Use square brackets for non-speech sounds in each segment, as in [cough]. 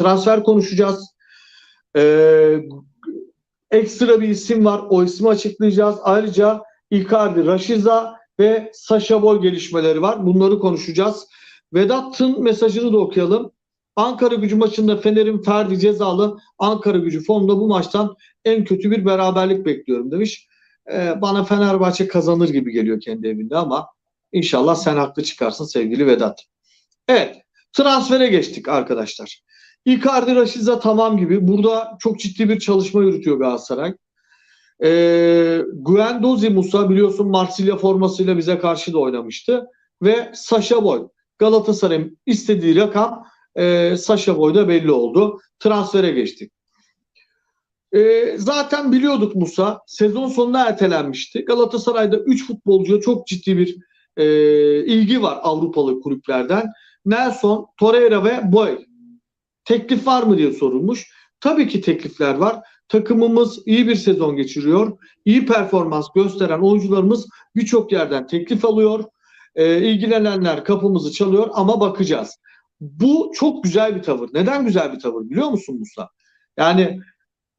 transfer konuşacağız. Ee, ekstra bir isim var. O ismi açıklayacağız. Ayrıca Icardi, Rashica ve Sasha Boy gelişmeleri var. Bunları konuşacağız. Vedat'ın mesajını da okuyalım. Ankara gücü maçında Fener'in Ferdi cezalı Ankara gücü fonda bu maçtan en kötü bir beraberlik bekliyorum demiş. Ee, bana Fenerbahçe kazanır gibi geliyor kendi evinde ama inşallah sen haklı çıkarsın sevgili Vedat. Evet transfere geçtik arkadaşlar. Icardi Rashica tamam gibi. Burada çok ciddi bir çalışma yürütüyor Galatasaray. Ee, Guendouzi Musa biliyorsun Marsilya formasıyla bize karşı da oynamıştı. Ve Sasha Boy. Galatasaray'ın istediği rakam e, Sasha Boy'da belli oldu. Transfere geçtik. E, zaten biliyorduk Musa. Sezon sonuna ertelenmişti. Galatasaray'da 3 futbolcuya çok ciddi bir e, ilgi var Avrupalı kulüplerden. Nelson, Torreira ve Boy. Teklif var mı diye sorulmuş. Tabii ki teklifler var. Takımımız iyi bir sezon geçiriyor. İyi performans gösteren oyuncularımız birçok yerden teklif alıyor. E, ilgilenenler kapımızı çalıyor ama bakacağız. Bu çok güzel bir tavır. Neden güzel bir tavır biliyor musun Musa? Yani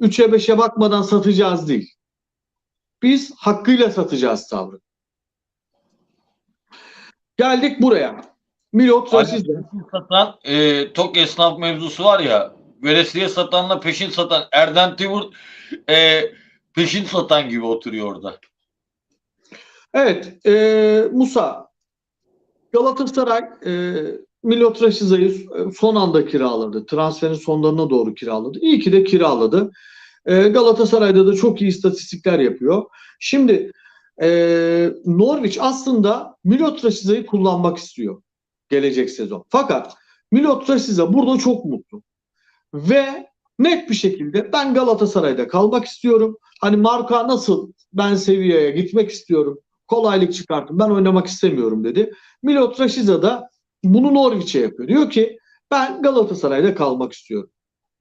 3'e 5'e bakmadan satacağız değil. Biz hakkıyla satacağız tavrı. Geldik buraya. Milot satan e, tok esnaf mevzusu var ya veresiye satanla peşin satan Erden Timur e, peşin satan gibi oturuyor orada. Evet, e, Musa Galatasaray e, Milot Raşiza'yı son anda kiraladı. Transferin sonlarına doğru kiraladı. İyi ki de kiraladı. E, Galatasaray'da da çok iyi istatistikler yapıyor. Şimdi e, Norwich aslında Milot Raşiza'yı kullanmak istiyor gelecek sezon. Fakat Milot Rashica burada çok mutlu. Ve net bir şekilde ben Galatasaray'da kalmak istiyorum. Hani marka nasıl ben seviyeye gitmek istiyorum. Kolaylık çıkartın. Ben oynamak istemiyorum dedi. Milot Rashica da bunu Norwich'e yapıyor. Diyor ki ben Galatasaray'da kalmak istiyorum.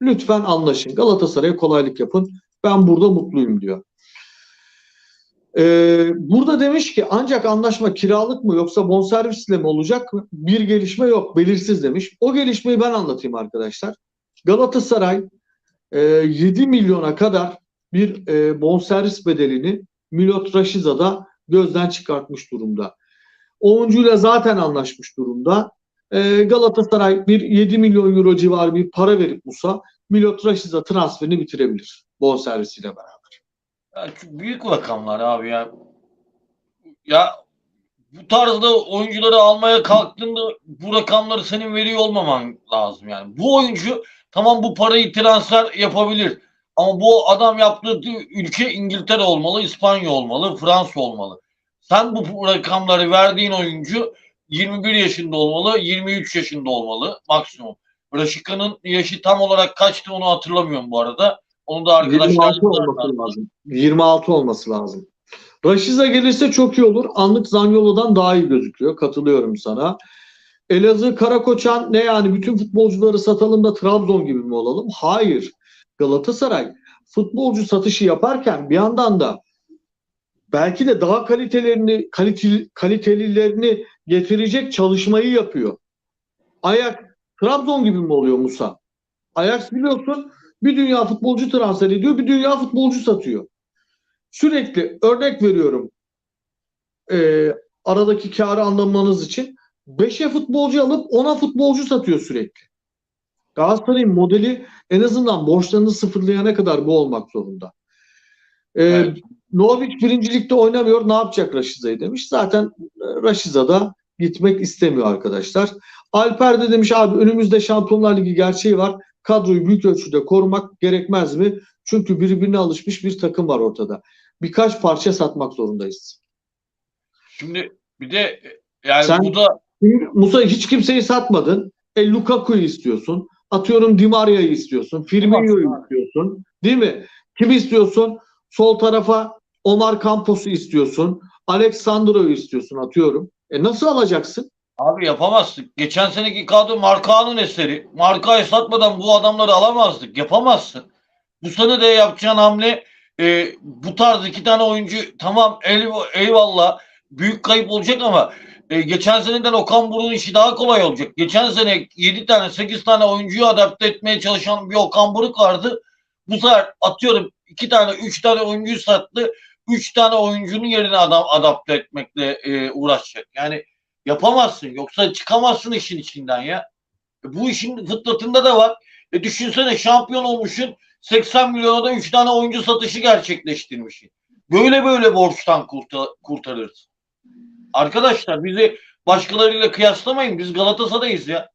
Lütfen anlaşın. Galatasaray'a kolaylık yapın. Ben burada mutluyum diyor. Ee, burada demiş ki ancak anlaşma kiralık mı yoksa bonservisle mi olacak? Bir gelişme yok. Belirsiz demiş. O gelişmeyi ben anlatayım arkadaşlar. Galatasaray e, 7 milyona kadar bir e, bonservis bedelini Milot Raşiza'da gözden çıkartmış durumda. Oyuncuyla zaten anlaşmış durumda. E, Galatasaray bir 7 milyon euro civarı bir para verip Musa Milot Raşiza transferini bitirebilir bonservisiyle beraber. Ya, büyük rakamlar abi ya. Ya bu tarzda oyuncuları almaya kalktığında bu rakamları senin veriyor olmaman lazım yani. Bu oyuncu tamam bu parayı transfer yapabilir. Ama bu adam yaptığı ülke İngiltere olmalı, İspanya olmalı, Fransa olmalı. Sen bu rakamları verdiğin oyuncu 21 yaşında olmalı, 23 yaşında olmalı maksimum. Raşika'nın yaşı tam olarak kaçtı onu hatırlamıyorum bu arada. Onu da arkadaşlar 26 olması lazım. 26 olması lazım. Raşiza gelirse çok iyi olur. Anlık Zanyola'dan daha iyi gözüküyor. Katılıyorum sana. Elazığ Karakoçan ne yani bütün futbolcuları satalım da Trabzon gibi mi olalım? Hayır. Galatasaray futbolcu satışı yaparken bir yandan da belki de daha kalitelerini kaliteli, kalitelilerini getirecek çalışmayı yapıyor. Ayak Trabzon gibi mi oluyor Musa? Ajax biliyorsun bir dünya futbolcu transfer ediyor, bir dünya futbolcu satıyor. Sürekli örnek veriyorum e, aradaki karı anlamanız için 5'e futbolcu alıp 10'a futbolcu satıyor sürekli. Galatasaray'ın modeli en azından borçlarını sıfırlayana kadar bu olmak zorunda. E, Evet. Norwich birincilikte oynamıyor ne yapacak Raşiza'yı demiş. Zaten e, Raşiza da gitmek istemiyor arkadaşlar. Alper de demiş abi önümüzde Şampiyonlar Ligi gerçeği var. Kadroyu büyük ölçüde korumak gerekmez mi? Çünkü birbirine alışmış bir takım var ortada. Birkaç parça satmak zorundayız. Şimdi bir de yani Sen- bu da Musa hiç kimseyi satmadın. E Lukaku'yu istiyorsun. Atıyorum Di Maria'yı istiyorsun. Firmino'yu istiyorsun. Değil mi? Kimi istiyorsun? Sol tarafa Omar Campos'u istiyorsun. Alexandro'yu istiyorsun atıyorum. E nasıl alacaksın? Abi yapamazsın. Geçen seneki kadro Marka'nın eseri. Marka'yı satmadan bu adamları alamazdık. Yapamazsın. Bu sene de yapacağın hamle e, bu tarz iki tane oyuncu tamam eyvallah büyük kayıp olacak ama E, geçen seneden Okan Buruk'un işi daha kolay olacak. Geçen sene 7 tane 8 tane oyuncuyu adapte etmeye çalışan bir Okan Buruk vardı. Bu sefer atıyorum 2 tane 3 tane oyuncuyu sattı. 3 tane oyuncunun yerine adam adapte etmekle e, uğraşacak. Yani yapamazsın. Yoksa çıkamazsın işin içinden ya. E, bu işin fıtratında da var. E, düşünsene şampiyon olmuşsun 80 milyona da 3 tane oyuncu satışı gerçekleştirmişsin. Böyle böyle borçtan kurtar, kurtarırız. Arkadaşlar bizi başkalarıyla kıyaslamayın. Biz Galatasaray'ız ya.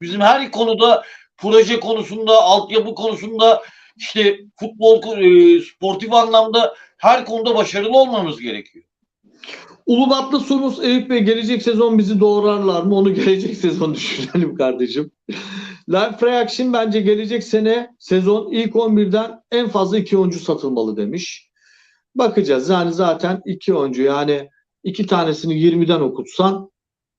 Bizim her konuda proje konusunda, altyapı konusunda işte futbol, e, sportif anlamda her konuda başarılı olmamız gerekiyor. Ulubatlı sorumuz Eyüp Bey gelecek sezon bizi doğrarlar mı? Onu [laughs] gelecek sezon düşünelim kardeşim. Life Reaction bence gelecek sene sezon ilk 11'den en fazla iki oyuncu satılmalı demiş. Bakacağız. Yani zaten iki oyuncu yani iki tanesini 20'den okutsan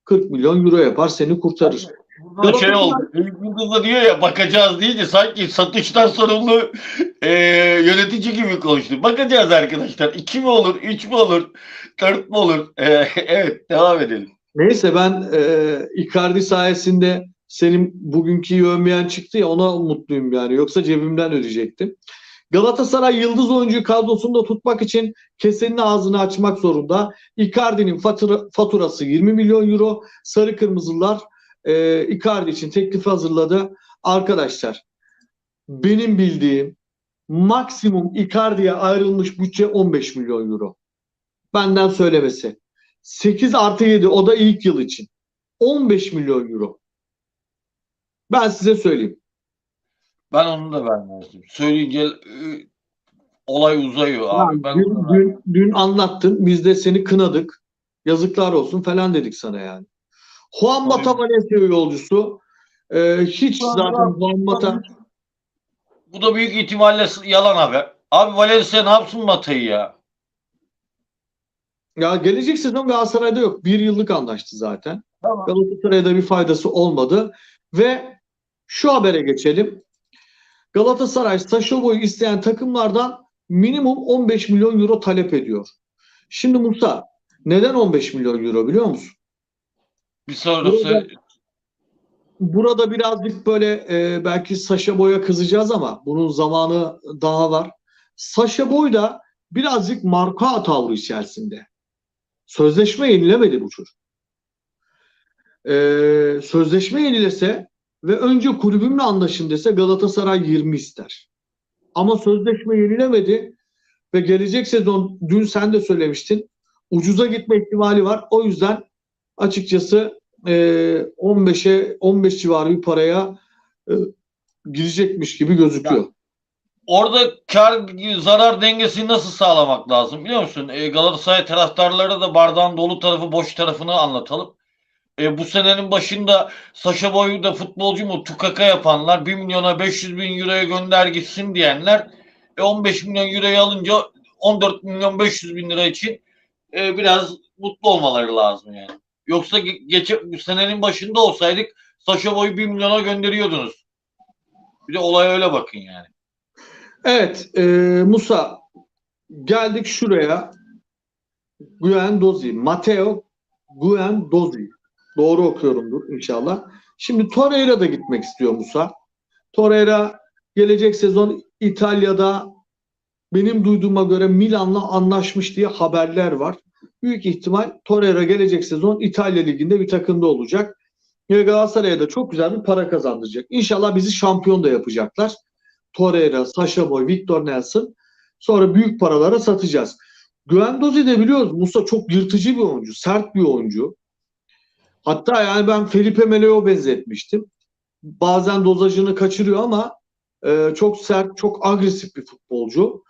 40 milyon euro yapar seni kurtarır. Burada şey oldu. Eyüp Yıldız da diyor ya bakacağız deyince sanki satıştan sorumlu e, yönetici gibi konuştu. Bakacağız arkadaşlar. İki mi olur, üç mü olur, dört mü olur? E, [laughs] evet devam edelim. Neyse ben e, Icardi sayesinde senin bugünkü övmeyen çıktı ya ona mutluyum yani. Yoksa cebimden ödeyecektim. Galatasaray yıldız oyuncuyu kadrosunda tutmak için kesenin ağzını açmak zorunda. Icardi'nin fatura, faturası 20 milyon euro. Sarı Kırmızılar e, Icardi için teklif hazırladı. Arkadaşlar benim bildiğim maksimum Icardi'ye ayrılmış bütçe 15 milyon euro. Benden söylemesi. 8 artı 7 o da ilk yıl için. 15 milyon euro. Ben size söyleyeyim. Ben onu da vermezdim. Söyleyince e, olay uzayıyor abi. Yani Ben dün, dün, dün anlattın. Biz de seni kınadık. Yazıklar olsun falan dedik sana yani. Juan Mata. Valencia yolcusu. Ee, hiç zaten Juan Mata Bu da büyük ihtimalle yalan haber. Abi Valencia ne yapsın Mata'yı ya? ya gelecek sezon Galatasaray'da yok. Bir yıllık anlaştı zaten. Tamam. Galatasaray'da bir faydası olmadı. Ve şu habere geçelim. Galatasaray Saşo Boy'u isteyen takımlardan minimum 15 milyon euro talep ediyor. Şimdi Musa neden 15 milyon euro biliyor musun? Bir sonrası Burada- Burada birazcık böyle e, belki Saşa Boy'a kızacağız ama bunun zamanı daha var. Saşa Boy da birazcık marka tavrı içerisinde. Sözleşme yenilemedi bu çocuk. E, sözleşme yenilese ve önce kulübümle anlaşın dese Galatasaray 20 ister. Ama sözleşme yenilemedi ve gelecek sezon dün sen de söylemiştin ucuza gitme ihtimali var. O yüzden açıkçası e, 15'e 15 civarı bir paraya e, girecekmiş gibi gözüküyor. orada kar zarar dengesini nasıl sağlamak lazım biliyor musun? E, Galatasaray taraftarları da bardağın dolu tarafı boş tarafını anlatalım. E, bu senenin başında Saşa Boy'u da futbolcu mu tukaka yapanlar 1 milyona 500 bin euroya gönder gitsin diyenler e, 15 milyon euroyu alınca 14 milyon 500 bin lira için e, biraz mutlu olmaları lazım yani. Yoksa ge- geçe, bu senenin başında olsaydık Saşa Boy'u 1 milyona gönderiyordunuz. Bir de olaya öyle bakın yani. Evet e, Musa geldik şuraya. Guendouzi, Matteo Guendouzi. Doğru okuyorumdur inşallah. Şimdi Torreira da gitmek istiyor Musa. Torreira gelecek sezon İtalya'da benim duyduğuma göre Milan'la anlaşmış diye haberler var. Büyük ihtimal Torreira gelecek sezon İtalya Ligi'nde bir takımda olacak. Ve Galatasaray'a da çok güzel bir para kazandıracak. İnşallah bizi şampiyon da yapacaklar. Torreira, Sasha Boy, Victor Nelson. Sonra büyük paralara satacağız. Guendouzi de biliyoruz Musa çok yırtıcı bir oyuncu, sert bir oyuncu. Hatta yani ben Felipe Melo benzetmiştim. Bazen dozajını kaçırıyor ama e, çok sert, çok agresif bir futbolcu.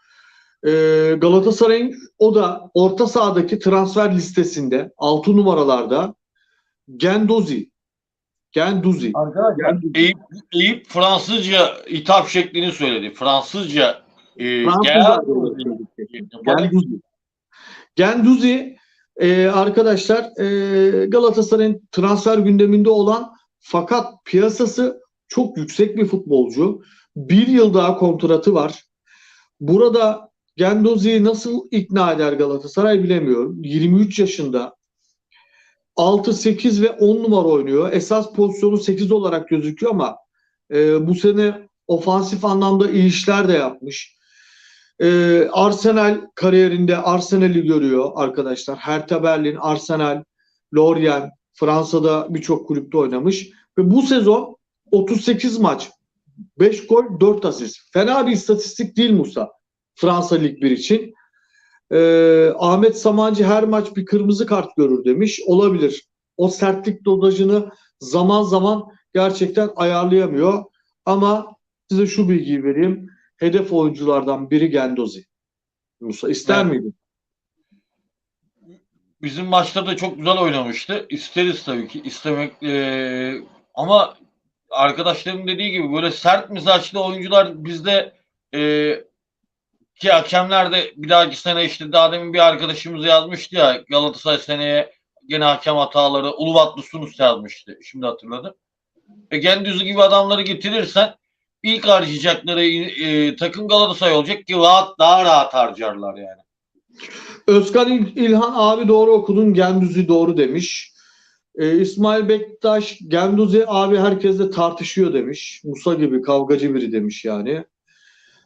E, Galatasaray'ın o da orta sahadaki transfer listesinde 6 numaralarda Gendozi. Genduzi. Arkadaşlar Eyüp, Eyüp Fransızca hitap şeklini söyledi. Fransızca e. Genduzi. Genduzi e, arkadaşlar e, Galatasaray'ın transfer gündeminde olan fakat piyasası çok yüksek bir futbolcu. Bir yıl daha kontratı var. Burada Genduzi'yi nasıl ikna eder Galatasaray bilemiyorum. 23 yaşında. 6, 8 ve 10 numara oynuyor. Esas pozisyonu 8 olarak gözüküyor ama e, bu sene ofansif anlamda iyi işler de yapmış. E, Arsenal kariyerinde Arsenal'i görüyor arkadaşlar. Hertha Berlin, Arsenal, Lorient, Fransa'da birçok kulüpte oynamış. Ve bu sezon 38 maç, 5 gol, 4 asist. Fena bir istatistik değil Musa. Fransa Lig 1 için. Ee, Ahmet Samancı her maç bir kırmızı kart görür demiş. Olabilir. O sertlik dozajını zaman zaman gerçekten ayarlayamıyor. Ama size şu bilgiyi vereyim. Hedef oyunculardan biri Gendozi. Musa ister Evet. miydin? Bizim maçta da çok güzel oynamıştı. İsteriz tabii ki. istemek eee, ama arkadaşlarım dediği gibi böyle sert mizaçlı oyuncular bizde eee, ki hakemler de bir dahaki sene işte daha demin bir arkadaşımız yazmıştı ya Galatasaray seneye gene hakem hataları Ulubatlı Sunus yazmıştı. Şimdi hatırladım. E, Gendüzü gibi adamları getirirsen ilk harcayacakları eee, takım Galatasaray olacak ki rahat daha rahat harcarlar yani. Özkan İl- İlhan abi doğru okudun. Genduzi doğru demiş. Ee, İsmail Bektaş Genduzi abi herkesle tartışıyor demiş. Musa gibi kavgacı biri demiş yani.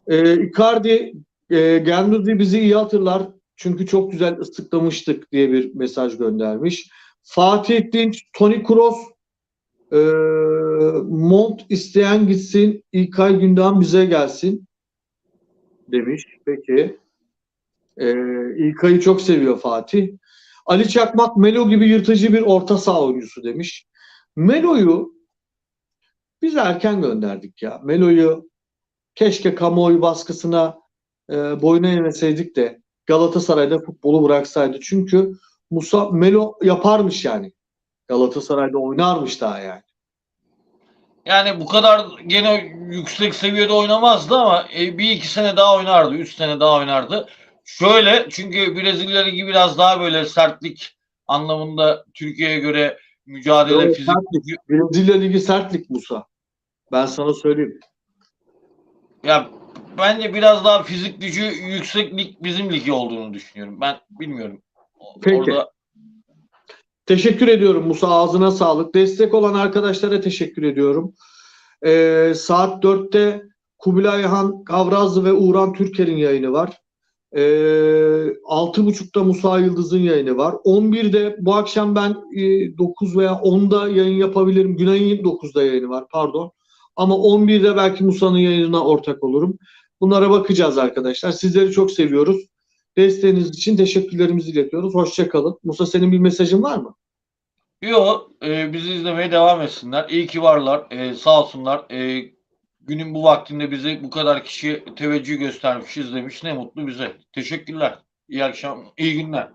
Ee, Icardi e, Genduzi bizi iyi hatırlar. Çünkü çok güzel ıslıklamıştık diye bir mesaj göndermiş. Fatih Dinç, Toni Kroos e, Mont isteyen gitsin. İlkay Gündoğan bize gelsin demiş. Peki. Ee, İlkay'ı çok seviyor Fatih. Ali Çakmak Melo gibi yırtıcı bir orta saha oyuncusu demiş. Melo'yu biz erken gönderdik ya. Melo'yu keşke kamuoyu baskısına e, boyun eğmeseydik de Galatasaray'da futbolu bıraksaydı. Çünkü Musa Melo yaparmış yani. Galatasaray'da oynarmış daha yani. Yani bu kadar gene yüksek seviyede oynamazdı ama e, bir iki sene daha oynardı. Üç sene daha oynardı. Şöyle çünkü Brezilya Ligi biraz daha böyle sertlik anlamında Türkiye'ye göre mücadele Evet, fizik sertlik. Brezilya Ligi sertlik Musa. Ben sana söyleyeyim. ya bence biraz daha fizik gücü yüksek lig bizim ligi olduğunu düşünüyorum. Ben bilmiyorum. Peki. Orada Teşekkür ediyorum Musa. Ağzına sağlık. Destek olan arkadaşlara teşekkür ediyorum. Ee, saat 4'te Kubilay Han Kavrazlı ve Uğran Türker'in yayını var. Ee, 6.30'da Musa Yıldız'ın yayını var. 11'de bu akşam ben e, 9 veya 10'da yayın yapabilirim. Günay'ın 9'da yayını var pardon. Ama 11'de belki Musa'nın yayınına ortak olurum. Bunlara bakacağız arkadaşlar. Sizleri çok seviyoruz. Desteğiniz için teşekkürlerimizi iletiyoruz. Hoşçakalın. Musa senin bir mesajın var mı? Yok, e, bizi izlemeye devam etsinler. İyi ki varlar. E, sağ olsunlar. E, günün bu vaktinde bize bu kadar kişi teveccüh göstermiş, izlemiş. Ne mutlu bize. Teşekkürler. İyi akşam, iyi günler.